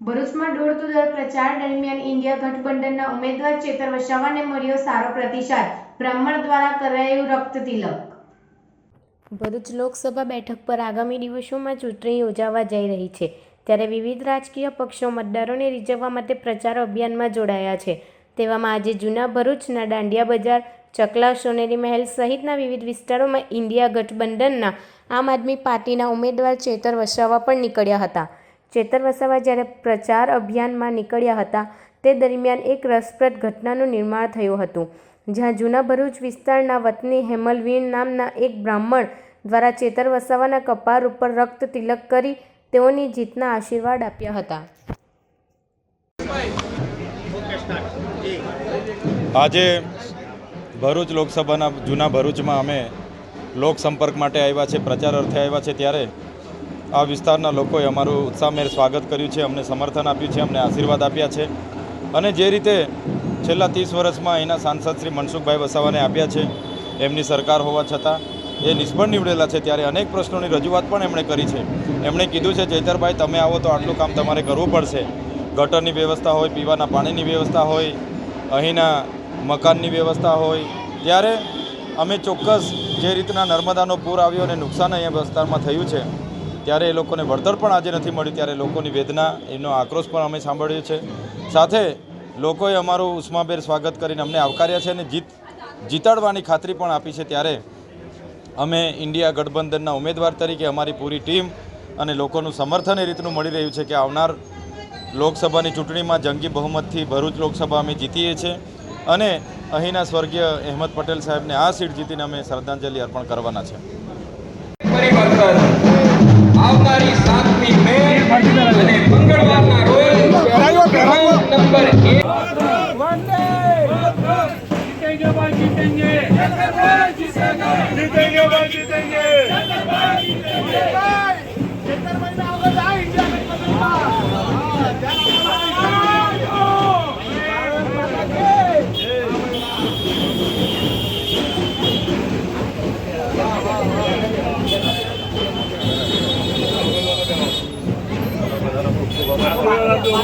ભરૂચમાં door to door પ્રચાર દરમિયાન ઇન્ડિયા ગઠબંધનના ઉમેદવાર ચેતર વસાવાને મળ્યો સારો પ્રતિસાદ. બ્રાહ્મણ દ્વારા કરાયું રક્ત તિલક. ભરૂચ લોકસભા બેઠક પર આગામી દિવસોમાં ચૂંટણી યોજાવા જઈ રહી છે. ત્યારે વિવિધ રાજકીય પક્ષો મતદારોને રીઝવવા માટે પ્રચાર અભિયાનમાં જોડાયા છે. તેવામાં આજે જૂના ભરૂચના દાંડિયા બજાર, ચકલા, સોનેરી મહેલ સહિતના વિવિધ વિસ્તારોમાં ઇન્ડિયા ગઠબંધનના આમ આદમી પાર્ટીના ઉમેદવાર ચેતર વસાવા પણ નીકળ્યા હતા. ચેતર વસાવા જ્યારે પ્રચાર અભિયાનમાં નીકળ્યા હતા, તે દરમિયાન એક રસપ્રદ ઘટનાનું નિર્માણ થયું હતું. જ્યાં જૂના ભરૂચ વિસ્તારના વતની હેમલવીણ નામના એક બ્રાહ્મણ દ્વારા ચેતર વસાવાના કપાર ઉપર રક્ત તિલક કરી તેઓની જીતના આશીર્વાદ આપ્યા હતા. આજે ભરૂચ લોકસભાના જૂના ભરૂચમાં અમે લોક સંપર્ક માટે આવ્યા છે પ્રચાર અર્થે આવ્યા છે ત્યારે આ વિસ્તારના લોકોએ અમારું ઉત્સાહમેર સ્વાગત કર્યું છે, અમને સમર્થન આપ્યું છે, અમને આશીર્વાદ આપ્યા છે. અને જે રીતે છેલ્લા ત્રીસ વર્ષમાં અહીંના સાંસદ શ્રી મનસુખભાઈ વસાવાને આપ્યા છે, એમની સરકાર હોવા છતાં એ નિષ્ફળ નીવડેલા છે ત્યારે અનેક પ્રશ્નોની રજૂઆત પણ એમણે કરી છે. એમણે કીધું છે, ચૈતરભાઈ, તમે આવો તો આટલું કામ તમારે કરવું પડશે. ગટરની વ્યવસ્થા હોય, પીવાના પાણીની વ્યવસ્થા હોય, અહીંના મકાનની વ્યવસ્થા હોય. ત્યારે અમે ચોક્કસ જે રીતના નર્મદાનો પૂર આવ્યો અને નુકસાન અહીંયા વિસ્તારમાં થયું છે ત્યારે એ લોકોને વળતર પણ આજે નથી મળ્યું, ત્યારે લોકોની વેદના, એનો આક્રોશ પણ અમે સાંભળ્યો છે સાથે લોકોએ અમારું ઉષ્માભેર સ્વાગત કરીને અમને આવકાર્યા છે અને જીત, જીતાડવાની ખાતરી પણ આપી છે. ત્યારે અમે ઇન્ડિયા ગઠબંધનના ઉમેદવાર તરીકે અમારી પૂરી ટીમ અને લોકોનું સમર્થન એ રીતનું મળી રહ્યું છે કે આવનાર લોકસભાની ચૂંટણીમાં જંગી બહુમતથી ભરૂચ લોકસભા અમે જીતીએ છીએ અને અહીંના સ્વર્ગીય અહેમદ પટેલ સાહેબને આ સીટ જીતીને અમે શ્રદ્ધાંજલિ અર્પણ કરવાના છે. આવનારી સાતમી મે અને મંગળવારના રોજ નંબર એક. જીતેંગે. ભાઈ જીતેંગે.